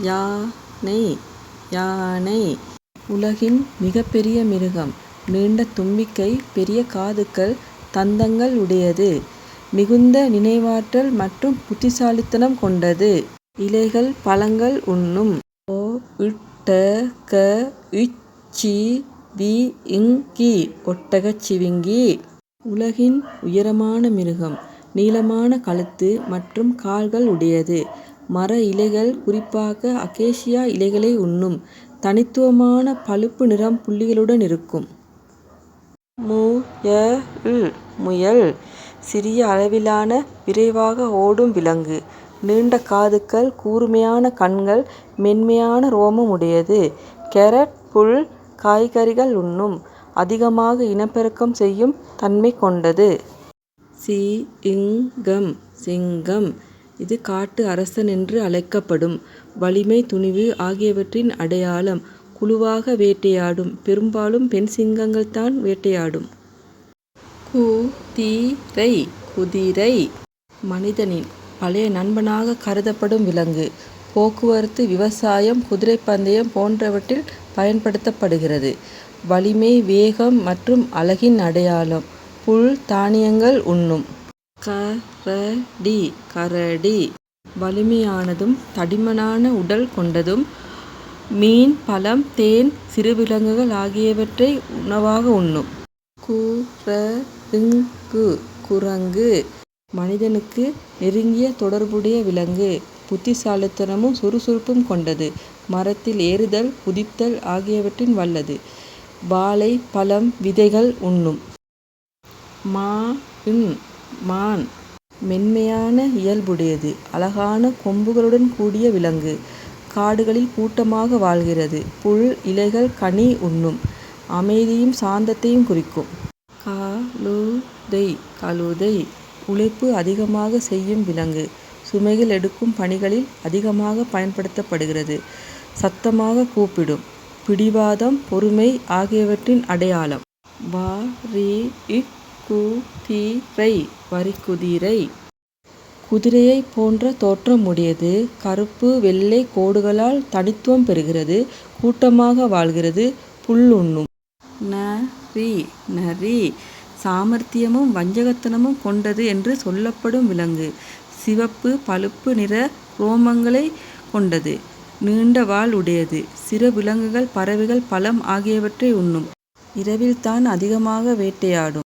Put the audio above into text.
யானை யானை உலகின் மிகப்பெரிய மிருகம். நீண்ட தும்பிக்கை பெரிய காதுகள் தந்தங்கள் உடையது. மிகுந்த நினைவாற்றல் மற்றும் புத்திசாலித்தனம் கொண்டது. இலைகள் பழங்கள் உண்ணும். ஓ ட் க இச்சி வி இங்கி ஒட்டகச் சிவிங்கி. உலகின் உயரமான மிருகம். நீளமான கழுத்து மற்றும் கால்கள் உடையது. மர இலைகள் குறிப்பாக அகேசியா இலைகளை உண்ணும். தனித்துவமான பழுப்பு நிறம் புள்ளிகளுடன் இருக்கும். மு ய ல் முயல் சிறிய அளவிலான விரைவாக ஓடும் விலங்கு. நீண்ட காதுகள் கூர்மையான கண்கள் மென்மையான ரோமம் உடையது. கேரட் புல் காய்கறிகள் உண்ணும். அதிகமாக இனப்பெருக்கம் செய்யும் தன்மை கொண்டது. சி இங்கம் சிங்கம் இது காட்டு அரசன் என்று அழைக்கப்படும். வலிமை துணிவு ஆகியவற்றின் அடையாளம். குழுவாக வேட்டையாடும். பெரும்பாலும் பெண் சிங்கங்கள் தான் வேட்டையாடும். குதிரை குதிரை மனிதனின் பழைய நண்பனாக கருதப்படும் விலங்கு. போக்குவரத்து விவசாயம் குதிரை பந்தயம் போன்றவற்றில் பயன்படுத்தப்படுகிறது. வலிமை வேகம் மற்றும் அழகின் அடையாளம். புல் தானியங்கள் உண்ணும். கரடி கரடி வலிமையானதும் தடிமனான உடல் கொண்டதும் மீன் பழம் தேன் சிறு விலங்குகள் ஆகியவற்றை உணவாக உண்ணும். குரங்கு குரங்கு மனிதனுக்கு நெருங்கிய தொடர்புடைய விலங்கு. புத்திசாலித்தனமும் சுறுசுறுப்பும் கொண்டது. மரத்தில் ஏறுதல் குதித்தல் ஆகியவற்றின் வல்லது. வாழை பழம் விதைகள் உண்ணும். மா மான் மென்மையான இயல்புடையது. அழகான கொம்புகளுடன் கூடிய விலங்கு. காடுகளில் கூட்டமாக வாழ்கிறது. புல் இலைகள் கனி உண்ணும். அமைதியும் சாந்தத்தையும் குறிக்கும். காலுதை கழுதை உழைப்பு அதிகமாக செய்யும் விலங்கு. சுமைகள் எடுக்கும் பணிகளில் அதிகமாக பயன்படுத்தப்படுகிறது. சத்தமாக கூப்பிடும். பிடிவாதம் பொறுமை ஆகியவற்றின் அடையாளம். வாரி இக் குதிரை வரிக்குதிரை குதிரையைப் போன்ற தோற்றம் உடையது. கருப்பு வெள்ளை கோடுகளால் தனித்துவம் பெறுகிறது. கூட்டமாக வாழ்கிறது. புல் உண்ணும். நரி சாமர்த்தியமும் வஞ்சகத்தனமும் கொண்டது என்று சொல்லப்படும் விலங்கு. சிவப்பு பழுப்பு நிற ரோமங்களை கொண்டது. நீண்ட வால் உடையது. சிறு விலங்குகள் பறவைகள் பழம் ஆகியவற்றை உண்ணும். இரவில் தான் அதிகமாக வேட்டையாடும்.